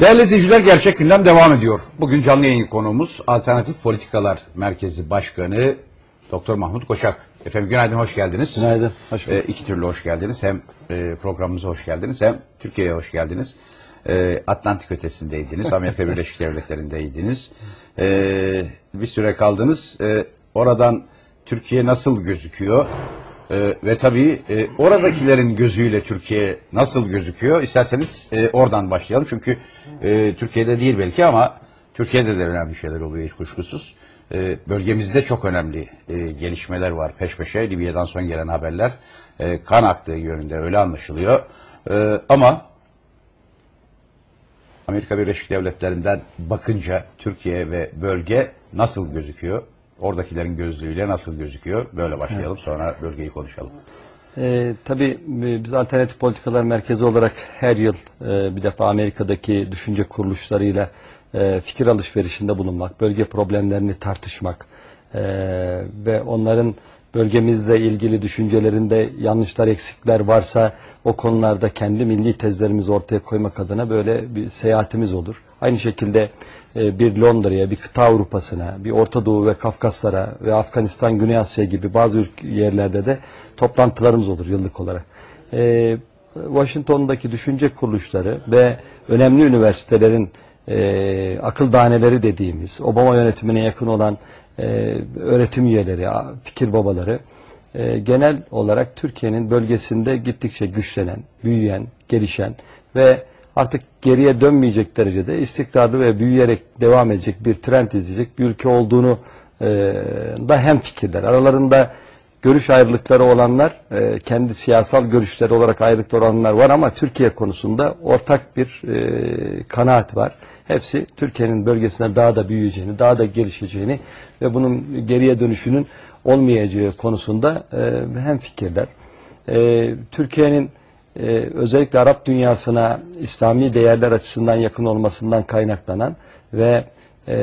Değerli izleyiciler Gerçek Gündem devam ediyor. Bugün canlı yayın konuğumuz Alternatif Politikalar Merkezi Başkanı Doktor Mahmut Koşak. Efendim günaydın, hoş geldiniz. Günaydın, hoş bulduk. Ee, iki türlü hoş geldiniz. Hem e, programımıza hoş geldiniz hem Türkiye'ye hoş geldiniz. Ee, Atlantik ötesindeydiniz, Amerika Birleşik Devletleri'ndeydiniz. Ee, bir süre kaldınız. Ee, oradan Türkiye nasıl gözüküyor? Ee, ve tabii e, oradakilerin gözüyle Türkiye nasıl gözüküyor? İsterseniz e, oradan başlayalım. Çünkü e, Türkiye'de değil belki ama Türkiye'de de önemli şeyler oluyor hiç kuşkusuz. E, bölgemizde çok önemli e, gelişmeler var peş peşe. Libya'dan son gelen haberler e, kan aktığı yönünde öyle anlaşılıyor. E, ama Amerika Birleşik Devletleri'nden bakınca Türkiye ve bölge nasıl gözüküyor? Oradakilerin gözlüğüyle nasıl gözüküyor? Böyle başlayalım sonra bölgeyi konuşalım. Ee, tabii e, biz Alternatif Politikalar Merkezi olarak her yıl e, bir defa Amerika'daki düşünce kuruluşlarıyla e, fikir alışverişinde bulunmak, bölge problemlerini tartışmak e, ve onların bölgemizle ilgili düşüncelerinde yanlışlar, eksikler varsa o konularda kendi milli tezlerimizi ortaya koymak adına böyle bir seyahatimiz olur. Aynı şekilde bir Londra'ya, bir kıta Avrupa'sına, bir Orta Doğu ve Kafkaslara ve Afganistan, Güney Asya gibi bazı yerlerde de toplantılarımız olur yıllık olarak. E, Washington'daki düşünce kuruluşları ve önemli üniversitelerin e, akıl daneleri dediğimiz, Obama yönetimine yakın olan e, öğretim üyeleri, fikir babaları, e, genel olarak Türkiye'nin bölgesinde gittikçe güçlenen, büyüyen, gelişen ve artık geriye dönmeyecek derecede istikrarlı ve büyüyerek devam edecek bir trend izleyecek bir ülke olduğunu e, da hem fikirler. Aralarında görüş ayrılıkları olanlar, e, kendi siyasal görüşleri olarak ayrılıklar olanlar var ama Türkiye konusunda ortak bir e, kanaat var. Hepsi Türkiye'nin bölgesine daha da büyüyeceğini, daha da gelişeceğini ve bunun geriye dönüşünün olmayacağı konusunda e, hem fikirler. E, Türkiye'nin e, özellikle Arap dünyasına İslami değerler açısından yakın olmasından kaynaklanan ve e,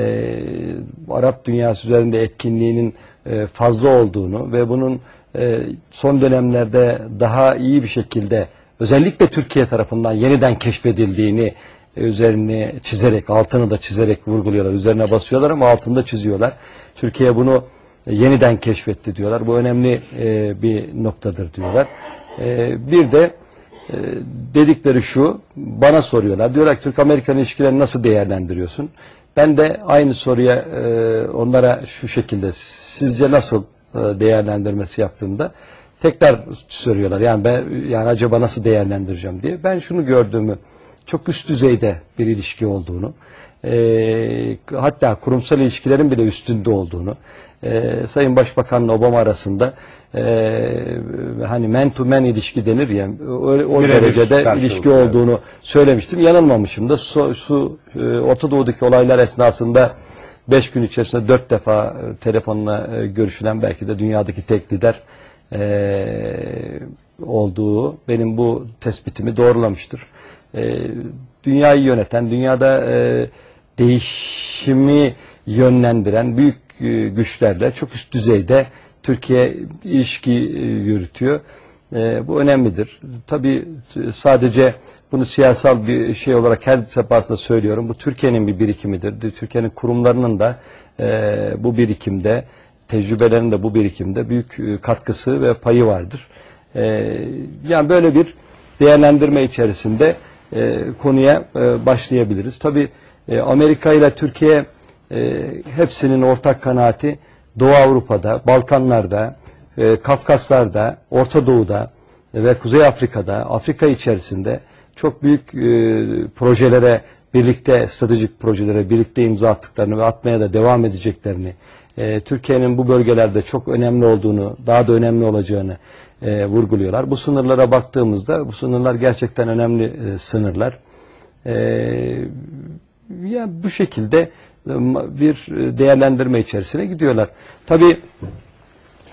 Arap dünyası üzerinde etkinliğinin e, fazla olduğunu ve bunun e, son dönemlerde daha iyi bir şekilde özellikle Türkiye tarafından yeniden keşfedildiğini e, üzerini çizerek, altını da çizerek vurguluyorlar. Üzerine basıyorlar ama altında çiziyorlar. Türkiye bunu e, yeniden keşfetti diyorlar. Bu önemli e, bir noktadır diyorlar. Bir de e, dedikleri şu, bana soruyorlar. Diyorlar ki Türk-Amerikan ilişkilerini nasıl değerlendiriyorsun? Ben de aynı soruya e, onlara şu şekilde, sizce nasıl e, değerlendirmesi yaptığımda tekrar soruyorlar. Yani ben yani acaba nasıl değerlendireceğim diye. Ben şunu gördüğümü, çok üst düzeyde bir ilişki olduğunu, e, hatta kurumsal ilişkilerin bile üstünde olduğunu, e, Sayın Başbakanla Obama arasında e, hani man to man ilişki denir ya o, o Birebir derecede ilişki evet. olduğunu söylemiştim. Yanılmamışım da su, su e, Orta Doğu'daki olaylar esnasında beş gün içerisinde dört defa e, telefonla e, görüşülen belki de dünyadaki tek lider e, olduğu benim bu tespitimi doğrulamıştır. E, dünyayı yöneten, dünyada e, değişimi yönlendiren büyük güçlerle çok üst düzeyde Türkiye ilişki e, yürütüyor. E, bu önemlidir. Tabii e, sadece bunu siyasal bir şey olarak her defasında söylüyorum. Bu Türkiye'nin bir birikimidir. Türkiye'nin kurumlarının da e, bu birikimde, tecrübelerinin de bu birikimde büyük e, katkısı ve payı vardır. E, yani böyle bir değerlendirme içerisinde e, konuya e, başlayabiliriz. Tabii e, Amerika ile Türkiye e, hepsinin ortak kanaati Doğu Avrupa'da, Balkanlar'da, e, Kafkaslar'da, Orta Doğu'da ve Kuzey Afrika'da, Afrika içerisinde çok büyük e, projelere birlikte, stratejik projelere birlikte imza attıklarını ve atmaya da devam edeceklerini, e, Türkiye'nin bu bölgelerde çok önemli olduğunu, daha da önemli olacağını e, vurguluyorlar. Bu sınırlara baktığımızda bu sınırlar gerçekten önemli e, sınırlar. E, ya bu şekilde bir e, değerlendirme içerisine gidiyorlar. Tabii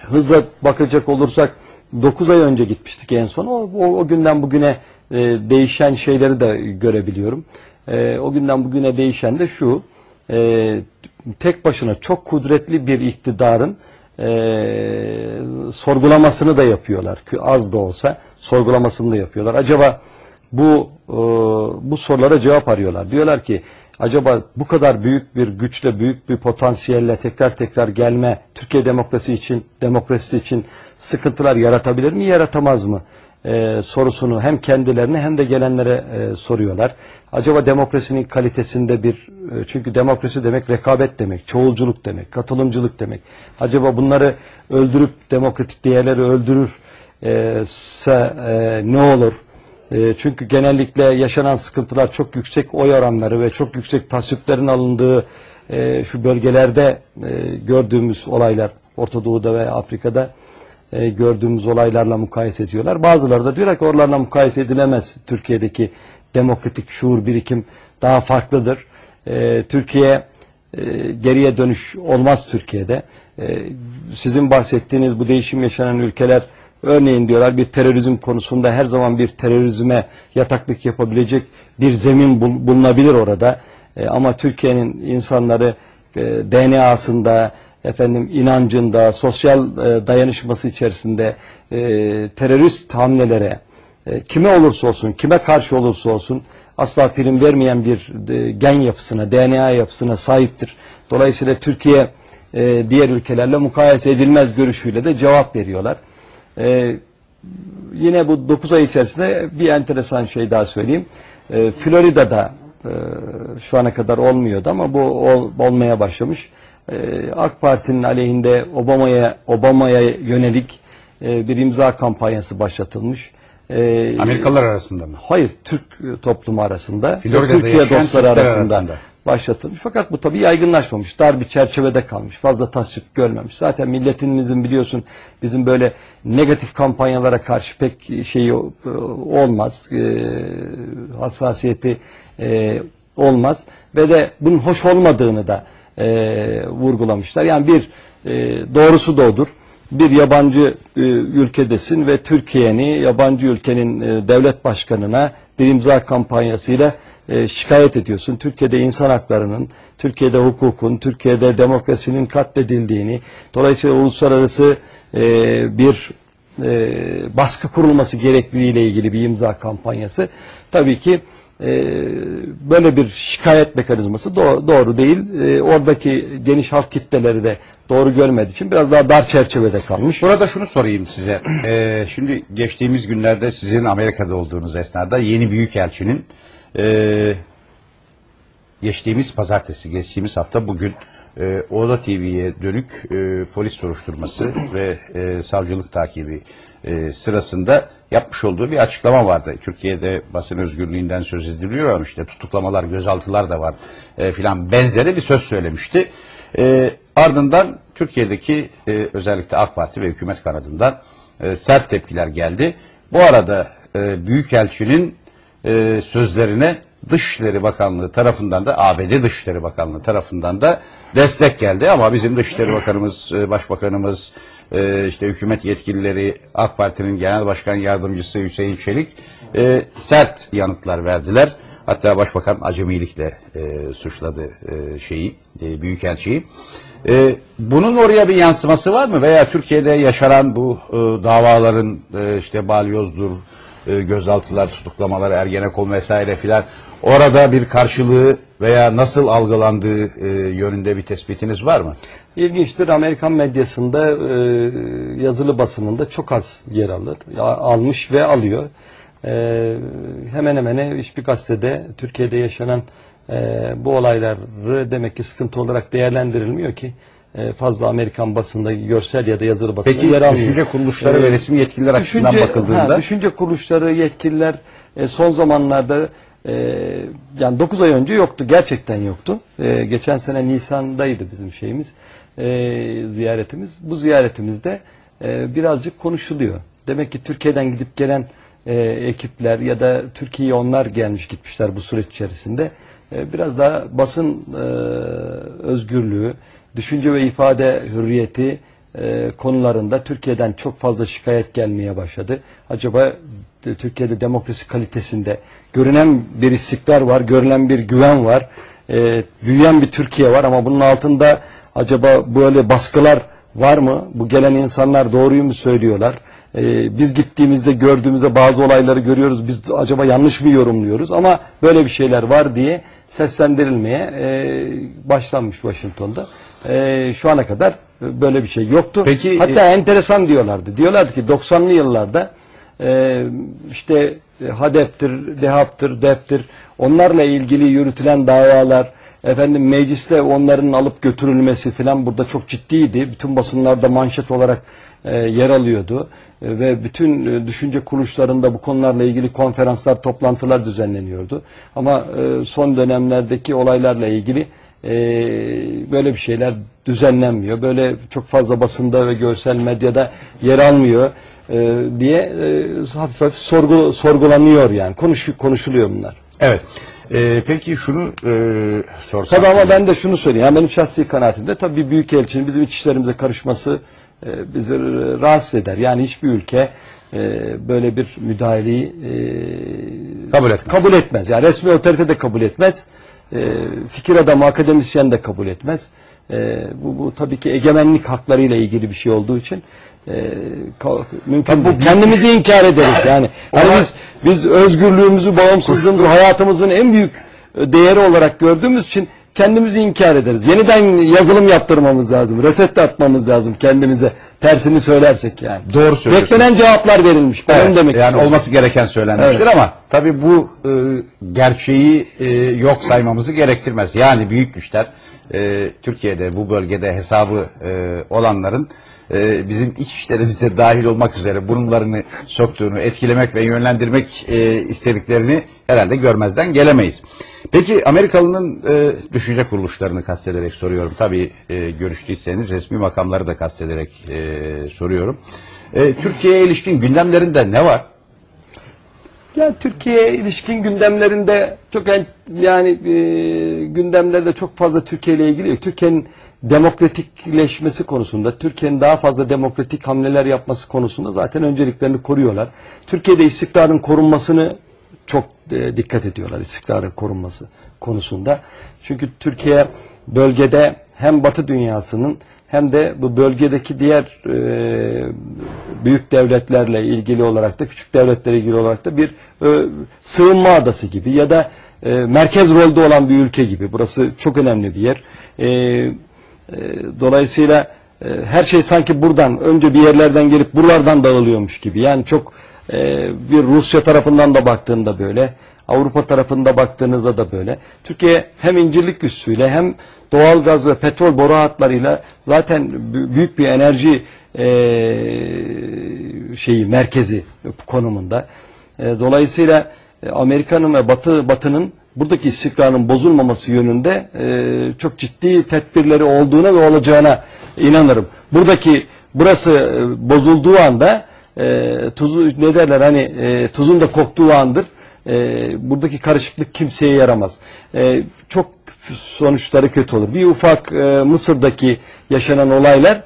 hızla bakacak olursak 9 ay önce gitmiştik en son. O, o, o günden bugüne e, değişen şeyleri de görebiliyorum. E, o günden bugüne değişen de şu. e, tek başına çok kudretli bir iktidarın e, sorgulamasını da yapıyorlar. Az da olsa sorgulamasını da yapıyorlar. Acaba bu e, bu sorulara cevap arıyorlar. Diyorlar ki acaba bu kadar büyük bir güçle, büyük bir potansiyelle tekrar tekrar gelme Türkiye demokrasi için, demokrasisi için sıkıntılar yaratabilir mi, yaratamaz mı? e, sorusunu hem kendilerine hem de gelenlere e, soruyorlar. Acaba demokrasinin kalitesinde bir e, çünkü demokrasi demek rekabet demek, çoğulculuk demek, katılımcılık demek. Acaba bunları öldürüp demokratik değerleri öldürürse e, ne olur? E, çünkü genellikle yaşanan sıkıntılar çok yüksek oy oranları ve çok yüksek tasviplerin alındığı e, şu bölgelerde e, gördüğümüz olaylar Orta Doğu'da ve Afrika'da e, gördüğümüz olaylarla mukayese ediyorlar. Bazıları da diyorlar ki oralarla mukayese edilemez. Türkiye'deki demokratik şuur birikim daha farklıdır. Türkiye geriye dönüş olmaz Türkiye'de. Sizin bahsettiğiniz bu değişim yaşanan ülkeler örneğin diyorlar bir terörizm konusunda her zaman bir terörizme yataklık yapabilecek bir zemin bul- bulunabilir orada. E, ama Türkiye'nin insanları e, DNA'sında, efendim inancında, sosyal e, dayanışması içerisinde e, terörist hamlelere e, kime olursa olsun, kime karşı olursa olsun asla prim vermeyen bir e, gen yapısına, DNA yapısına sahiptir. Dolayısıyla Türkiye e, diğer ülkelerle mukayese edilmez görüşüyle de cevap veriyorlar. E, yine bu 9 ay içerisinde bir enteresan şey daha söyleyeyim. E, Florida'da e, şu ana kadar olmuyordu ama bu ol- olmaya başlamış. E, AK Parti'nin aleyhinde Obama'ya Obama'ya yönelik e, bir imza kampanyası başlatılmış. E, Amerikalılar arasında mı? Hayır, Türk toplumu arasında, Florida'da Türkiye yaşayan dostları Türkler arasında, arasında. Başlatılmış. Fakat bu tabii yaygınlaşmamış. Dar bir çerçevede kalmış. Fazla tasvip görmemiş. Zaten milletimizin biliyorsun bizim böyle negatif kampanyalara karşı pek şeyi e, olmaz. E, hassasiyeti e, olmaz. Ve de bunun hoş olmadığını da e, vurgulamışlar. Yani bir e, doğrusu da odur. Bir yabancı e, ülkedesin ve Türkiye'ni yabancı ülkenin e, devlet başkanına bir imza kampanyasıyla e, şikayet ediyorsun. Türkiye'de insan haklarının, Türkiye'de hukukun, Türkiye'de demokrasinin katledildiğini, dolayısıyla uluslararası e, bir e, baskı kurulması gerekliliğiyle ilgili bir imza kampanyası. Tabii ki e, böyle bir şikayet mekanizması doğru, doğru değil. E, oradaki geniş halk kitleleri de doğru görmediği için biraz daha dar çerçevede kalmış. Burada şunu sorayım size. Ee, şimdi geçtiğimiz günlerde sizin Amerika'da olduğunuz esnada yeni büyükelçinin e, geçtiğimiz pazartesi, geçtiğimiz hafta bugün e, Oda TV'ye dönük e, polis soruşturması ve e, savcılık takibi e, sırasında yapmış olduğu bir açıklama vardı. Türkiye'de basın özgürlüğünden söz ediliyor ama işte tutuklamalar, gözaltılar da var e, filan benzeri bir söz söylemişti. E, ardından Türkiye'deki e, özellikle AK Parti ve hükümet kanadından e, sert tepkiler geldi. Bu arada e, Büyükelçinin e, sözlerine Dışişleri Bakanlığı tarafından da ABD Dışişleri Bakanlığı tarafından da destek geldi ama bizim Dışişleri Bakanımız, e, Başbakanımız, e, işte hükümet yetkilileri, AK Parti'nin Genel Başkan Yardımcısı Hüseyin Çelik e, sert yanıtlar verdiler. Hatta Başbakan acemilikle suçladı şeyi, Büyükelçiyi. E, bunun oraya bir yansıması var mı? Veya Türkiye'de yaşanan bu davaların işte balyozdur, e, gözaltılar, tutuklamalar, Ergenekon vesaire filan orada bir karşılığı veya nasıl algılandığı e, yönünde bir tespitiniz var mı? İlginçtir Amerikan medyasında e, yazılı basınında çok az yer alır. Ya, almış ve alıyor. E, hemen hemen hiçbir gazetede Türkiye'de yaşanan e, bu olayları demek ki sıkıntı olarak değerlendirilmiyor ki fazla Amerikan basında görsel ya da yazılı basında Peki yer almıyor. düşünce kuruluşları E, ve resmi yetkililer açısından Düşünce- bakıldığında ha, düşünce kuruluşları, yetkililer e, son zamanlarda e, yani 9 ay önce yoktu. Gerçekten yoktu. E, geçen sene Nisan'daydı bizim şeyimiz. e, ziyaretimiz. Bu ziyaretimizde e, birazcık konuşuluyor. Demek ki Türkiye'den gidip gelen e, ekipler ya da Türkiye'ye onlar gelmiş gitmişler bu süreç içerisinde. E, biraz daha basın e, özgürlüğü, düşünce ve ifade hürriyeti e, konularında Türkiye'den çok fazla şikayet gelmeye başladı. Acaba de- Türkiye'de demokrasi kalitesinde görünen bir istikrar var, görülen bir güven var, e, büyüyen bir Türkiye var ama bunun altında acaba böyle baskılar var mı? Bu gelen insanlar doğruyu mu söylüyorlar? e, biz gittiğimizde gördüğümüzde bazı olayları görüyoruz. Biz acaba yanlış mı yorumluyoruz? Ama böyle bir şeyler var diye seslendirilmeye e, başlanmış Washington'da. E, şu ana kadar e, böyle bir şey yoktu. Peki, Hatta enteresan diyorlardı. Diyorlardı ki 90'lı yıllarda e, işte e, HADEP'tir, DEHAP'tır, DEP'tir onlarla ilgili yürütülen davalar efendim mecliste onların alıp götürülmesi falan burada çok ciddiydi. Bütün basınlarda manşet olarak e, yer alıyordu. E, ve bütün e, düşünce kuruluşlarında bu konularla ilgili konferanslar, toplantılar düzenleniyordu. Ama e, son dönemlerdeki olaylarla ilgili e, böyle bir şeyler düzenlenmiyor. Böyle çok fazla basında ve görsel medyada yer almıyor e, diye e, hafif hafif sorgu, sorgulanıyor yani. Konuş, konuşuluyor bunlar. Evet. Ee, peki şunu e, sorsam. Tabii ama ben de şunu söyleyeyim. Yani benim şahsi kanaatimde tabii bir büyükelçinin bizim iç işlerimize karışması e, bizi rahatsız eder. Yani hiçbir ülke e, böyle bir müdahaleyi e, Kabul etmez. kabul etmez. Yani resmi otorite de kabul etmez. E, fikir adamı, akademisyen de kabul etmez. E, bu, bu tabii ki egemenlik haklarıyla ilgili bir şey olduğu için e, mümkün bu kendimizi inkar ederiz yani. Ama- biz biz özgürlüğümüzü, bağımsızlığımızı hayatımızın en büyük e, değeri olarak gördüğümüz için kendimizi inkar ederiz. Yeniden yazılım yaptırmamız lazım. Reset de atmamız lazım kendimize. Tersini söylersek yani. Doğru söylüyorsunuz. Beklenen cevaplar verilmiş. Ben onu demek yani istiyorum. olması gereken söylenmiştir Evet. ama tabii bu e, gerçeği e, yok saymamızı gerektirmez. Yani büyük güçler e, Türkiye'de bu bölgede hesabı e, olanların e, bizim iç işlerimize dahil olmak üzere burunlarını soktuğunu etkilemek ve yönlendirmek e, istediklerini herhalde görmezden gelemeyiz. Peki Amerikalı'nın e, düşünce kuruluşlarını kastederek soruyorum. Tabii e, görüştüyseniz resmi makamları da kastederek e, soruyorum. E, Türkiye'ye ilişkin gündemlerinde ne var? Ya Türkiye ilişkin gündemlerinde çok en, yani e, gündemlerde çok fazla Türkiye ile ilgili. Türkiye'nin demokratikleşmesi konusunda, Türkiye'nin daha fazla demokratik hamleler yapması konusunda zaten önceliklerini koruyorlar. Türkiye'de istikrarın korunmasını çok e, dikkat ediyorlar istikrarın korunması konusunda. Çünkü Türkiye bölgede hem Batı dünyasının hem de bu bölgedeki diğer e, büyük devletlerle ilgili olarak da küçük devletlere ilgili olarak da bir e, sığınma adası gibi ya da e, merkez rolde olan bir ülke gibi. Burası çok önemli bir yer. E, e, dolayısıyla e, her şey sanki buradan önce bir yerlerden gelip buralardan dağılıyormuş gibi. Yani çok e, bir Rusya tarafından da baktığında böyle Avrupa tarafında baktığınızda da böyle. Türkiye hem incirlik üssüyle hem doğal gaz ve petrol boru hatlarıyla zaten bü- büyük bir enerji e, şeyi merkezi konumunda. E, dolayısıyla e, Amerika'nın ve Batı Batı'nın buradaki istikrarın bozulmaması yönünde e, çok ciddi tedbirleri olduğuna ve olacağına inanırım. Buradaki burası e, bozulduğu anda e, tuzu ne derler hani e, tuzun da koktuğu andır. E, buradaki karışıklık kimseye yaramaz. E, çok sonuçları kötü olur. Bir ufak e, Mısır'daki yaşanan olaylar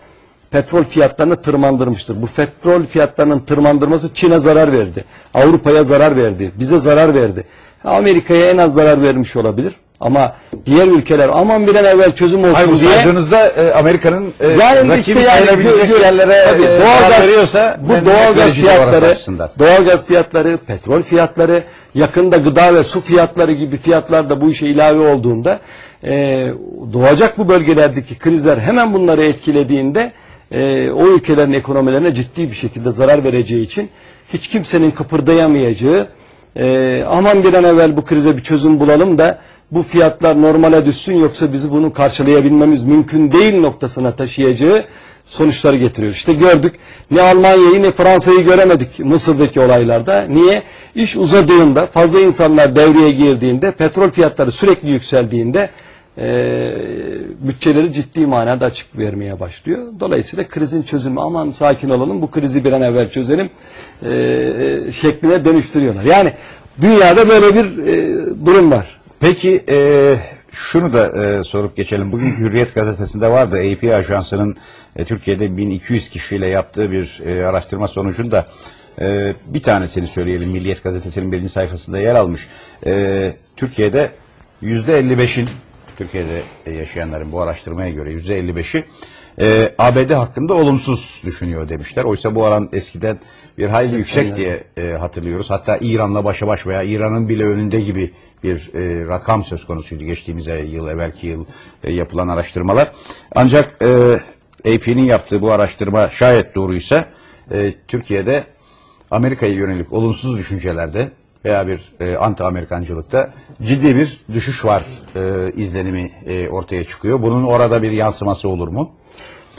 petrol fiyatlarını tırmandırmıştır. Bu petrol fiyatlarının tırmandırması Çin'e zarar verdi. Avrupa'ya zarar verdi. Bize zarar verdi. Amerika'ya en az zarar vermiş olabilir. Ama diğer ülkeler aman bir an evvel çözüm olsun Hayır bu diye saydığınızızda e, Amerika'nın e, yani rakibi işte yani sayılabilecek gö- yerlere tabii, e, doğalgaz veriyorsa bu doğalgaz fiyatları, doğalgaz fiyatları, petrol fiyatları, yakında gıda ve su fiyatları gibi fiyatlar da bu işe ilave olduğunda e, doğacak bu bölgelerdeki krizler hemen bunları etkilediğinde e, o ülkelerin ekonomilerine ciddi bir şekilde zarar vereceği için hiç kimsenin kıpırdayamayacağı e, aman bir an evvel bu krize bir çözüm bulalım da bu fiyatlar normale düşsün yoksa bizi bunu karşılayabilmemiz mümkün değil noktasına taşıyacağı sonuçları getiriyor. İşte gördük ne Almanya'yı ne Fransa'yı göremedik Mısır'daki olaylarda. Niye? İş uzadığında, fazla insanlar devreye girdiğinde, petrol fiyatları sürekli yükseldiğinde e, bütçeleri ciddi manada açık vermeye başlıyor. Dolayısıyla krizin çözümü aman sakin olalım bu krizi bir an evvel çözelim e, şekline dönüştürüyorlar. Yani dünyada böyle bir e, durum var. Peki e, şunu da e, sorup geçelim. Bugün Hürriyet gazetesinde vardı. AP Ajansı'nın e, Türkiye'de 1200 kişiyle yaptığı bir e, araştırma sonucunda e, bir tanesini söyleyelim. Milliyet gazetesinin birinci sayfasında yer almış. E, Türkiye'de %55'in Türkiye'de yaşayanların bu araştırmaya göre %55'i e, ABD hakkında olumsuz düşünüyor demişler. Oysa bu oran eskiden bir hayli yüksek diye e, hatırlıyoruz. Hatta İran'la başa baş veya İran'ın bile önünde gibi bir e, rakam söz konusuydu geçtiğimiz ay, yıl, evvelki yıl e, yapılan araştırmalar. Ancak e, AP'nin yaptığı bu araştırma şayet doğruysa e, Türkiye'de Amerika'ya yönelik olumsuz düşüncelerde veya bir e, anti-Amerikancılıkta ciddi bir düşüş var e, izlenimi e, ortaya çıkıyor. Bunun orada bir yansıması olur mu?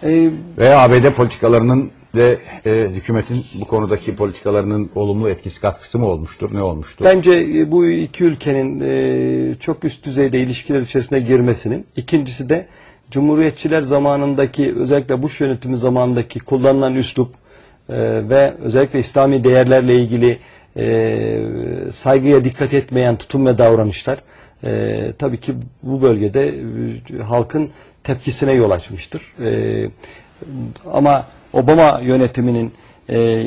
E, Veya ABD politikalarının ve e, hükümetin bu konudaki politikalarının olumlu etkisi katkısı mı olmuştur? Ne olmuştur? Bence e, bu iki ülkenin e, çok üst düzeyde ilişkiler içerisine girmesinin, ikincisi de Cumhuriyetçiler zamanındaki özellikle Bush yönetimi zamanındaki kullanılan üslup e, ve özellikle İslami değerlerle ilgili e, saygıya dikkat etmeyen tutum ve davranışlar e, tabii ki bu bölgede e, halkın tepkisine yol açmıştır. E, ama Obama yönetiminin e,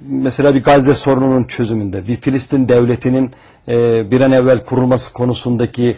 mesela bir Gazze sorununun çözümünde, bir Filistin devletinin e, bir an evvel kurulması konusundaki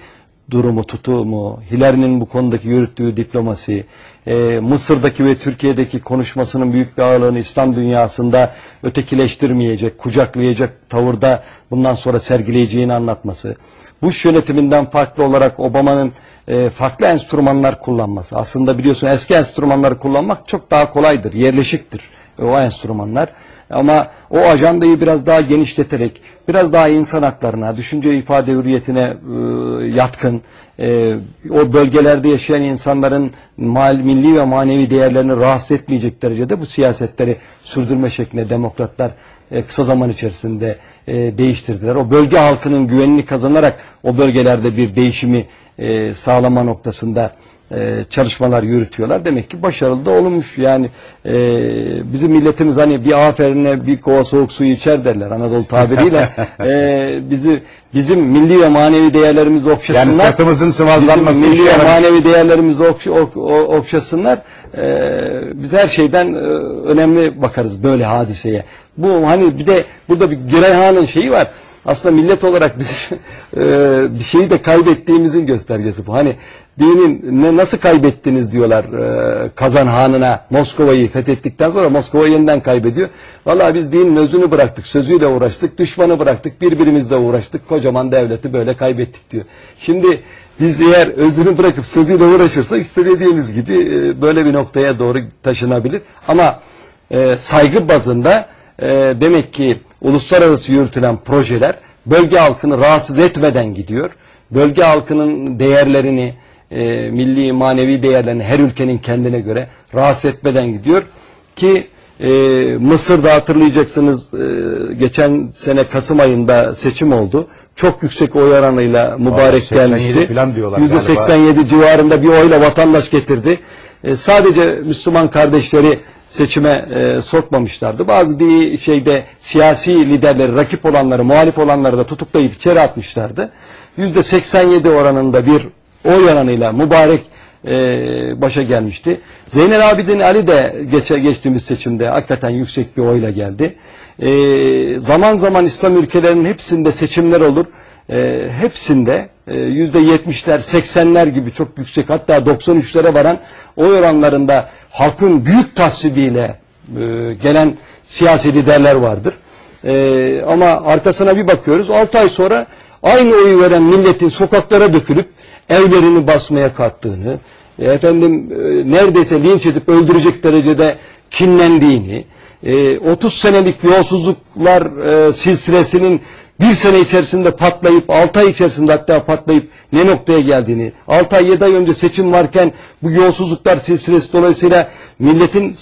durumu, tutumu, Hilary'nin bu konudaki yürüttüğü diplomasi, e, Mısır'daki ve Türkiye'deki konuşmasının büyük bir ağırlığını İslam dünyasında ötekileştirmeyecek, kucaklayacak tavırda bundan sonra sergileyeceğini anlatması, Bush yönetiminden farklı olarak Obama'nın e, farklı enstrümanlar kullanması. Aslında biliyorsun eski enstrümanları kullanmak çok daha kolaydır, yerleşiktir o enstrümanlar. Ama o ajandayı biraz daha genişleterek, biraz daha insan haklarına, düşünce ifade hürriyetine e, yatkın, e, o bölgelerde yaşayan insanların mal, milli ve manevi değerlerini rahatsız etmeyecek derecede bu siyasetleri sürdürme şeklinde demokratlar e, kısa zaman içerisinde e, değiştirdiler. O bölge halkının güvenini kazanarak o bölgelerde bir değişimi e, sağlama noktasında e, çalışmalar yürütüyorlar. Demek ki başarılı da olmuş. Yani e, bizim milletimiz hani bir aferine bir kova soğuk suyu içer derler Anadolu tabiriyle. e, bizi bizim milli ve manevi değerlerimizi okşasınlar. Yani sırtımızın sıvazlanması milli ve manevi değerlerimizi okş- ok- o- okşasınlar. E, biz her şeyden e, önemli bakarız böyle hadiseye. Bu hani bir de burada bir Gireyhan'ın şeyi var. Aslında millet olarak biz e, bir şeyi de kaybettiğimizin göstergesi bu. Hani dinin ne nasıl kaybettiniz diyorlar e, Kazan Hanı'na Moskova'yı fethettikten sonra Moskova yeniden kaybediyor. Vallahi biz dinin özünü bıraktık, sözüyle uğraştık, düşmanı bıraktık, birbirimizle uğraştık, kocaman devleti böyle kaybettik diyor. Şimdi biz eğer özünü bırakıp sözüyle uğraşırsak işte dediğiniz gibi e, böyle bir noktaya doğru taşınabilir. Ama saygı bazında demek ki uluslararası yürütülen projeler bölge halkını rahatsız etmeden gidiyor. Bölge halkının değerlerini, e, milli manevi değerlerini her ülkenin kendine göre rahatsız etmeden gidiyor. Ki e, Mısır'da hatırlayacaksınız e, geçen sene Kasım ayında seçim oldu. Çok yüksek oy oranıyla mübarek 87 gelmişti. falan diyorlar %87 civarında bir oyla vatandaş getirdi. E, sadece Müslüman kardeşleri seçime e, sokmamışlardı. Bazı di- şeyde siyasi liderleri, rakip olanları, muhalif olanları da tutuklayıp içeri atmışlardı. %87 oranında bir oy oranıyla mübarek e, başa gelmişti. Zeynel Abidin Ali de geçe, geçtiğimiz seçimde hakikaten yüksek bir oyla geldi. E, zaman zaman İslam ülkelerinin hepsinde seçimler olur. E, hepsinde yüzde yetmişler, seksenler gibi çok yüksek hatta 93'lere varan oy oranlarında halkın büyük tasvibiyle e, gelen siyasi liderler vardır. E, ama arkasına bir bakıyoruz 6 ay sonra aynı oyu veren milletin sokaklara dökülüp evlerini basmaya kalktığını, e, efendim e, neredeyse linç edip öldürecek derecede kinlendiğini, e, 30 senelik yolsuzluklar e, silsilesinin bir sene içerisinde patlayıp 6 ay içerisinde hatta patlayıp ne noktaya geldiğini 6 ay 7 ay önce seçim varken bu yolsuzluklar silsilesi dolayısıyla milletin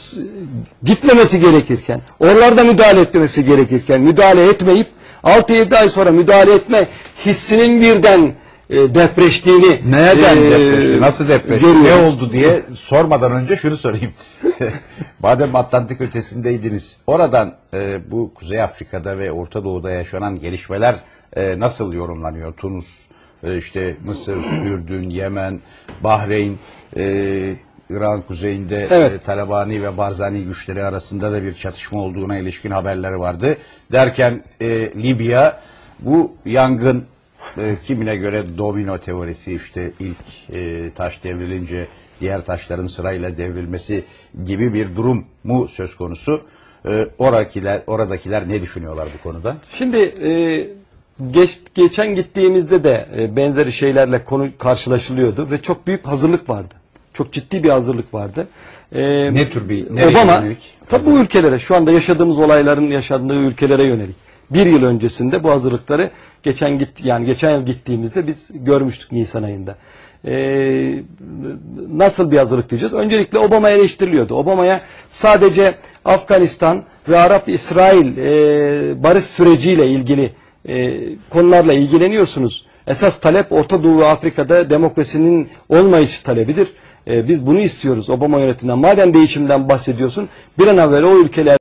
gitmemesi gerekirken oralarda müdahale etmesi gerekirken müdahale etmeyip 6-7 ay sonra müdahale etme hissinin birden e, depreştiğini Nereden e, depreşti? Nasıl depreşti? görüyoruz. Ne oldu diye sormadan önce şunu sorayım. Madem Atlantik ötesindeydiniz, oradan e, bu Kuzey Afrika'da ve Orta Doğu'da yaşanan gelişmeler e, nasıl yorumlanıyor? Tunus, e, işte Mısır, Ürdün, Yemen, Bahreyn, e, İran kuzeyinde Evet. e, Talabani ve Barzani güçleri arasında da bir çatışma olduğuna ilişkin haberleri vardı. Derken e, Libya bu yangın e, kimine göre domino teorisi işte ilk e, taş devrilince diğer taşların sırayla devrilmesi gibi bir durum mu söz konusu? E, oradakiler, oradakiler ne düşünüyorlar bu konuda? Şimdi e, geç, geçen gittiğimizde de e, benzeri şeylerle konu karşılaşılıyordu ve çok büyük hazırlık vardı. Çok ciddi bir hazırlık vardı. E, Ne tür bir- nereye Obama yönelik tabi bu ülkelere şu anda yaşadığımız olayların yaşandığı ülkelere yönelik. Bir yıl öncesinde bu hazırlıkları geçen git yani geçen yıl gittiğimizde biz görmüştük Nisan ayında. Ee, nasıl bir hazırlık diyeceğiz? Öncelikle Obama eleştiriliyordu. Obama'ya sadece Afganistan ve Arap-İsrail e, barış süreciyle ilgili e, konularla ilgileniyorsunuz. Esas talep Orta Doğu ve Afrika'da demokrasinin olmayışı talebidir. E, biz bunu istiyoruz Obama yönetiminden. Madem değişimden bahsediyorsun bir an evvel o ülkeler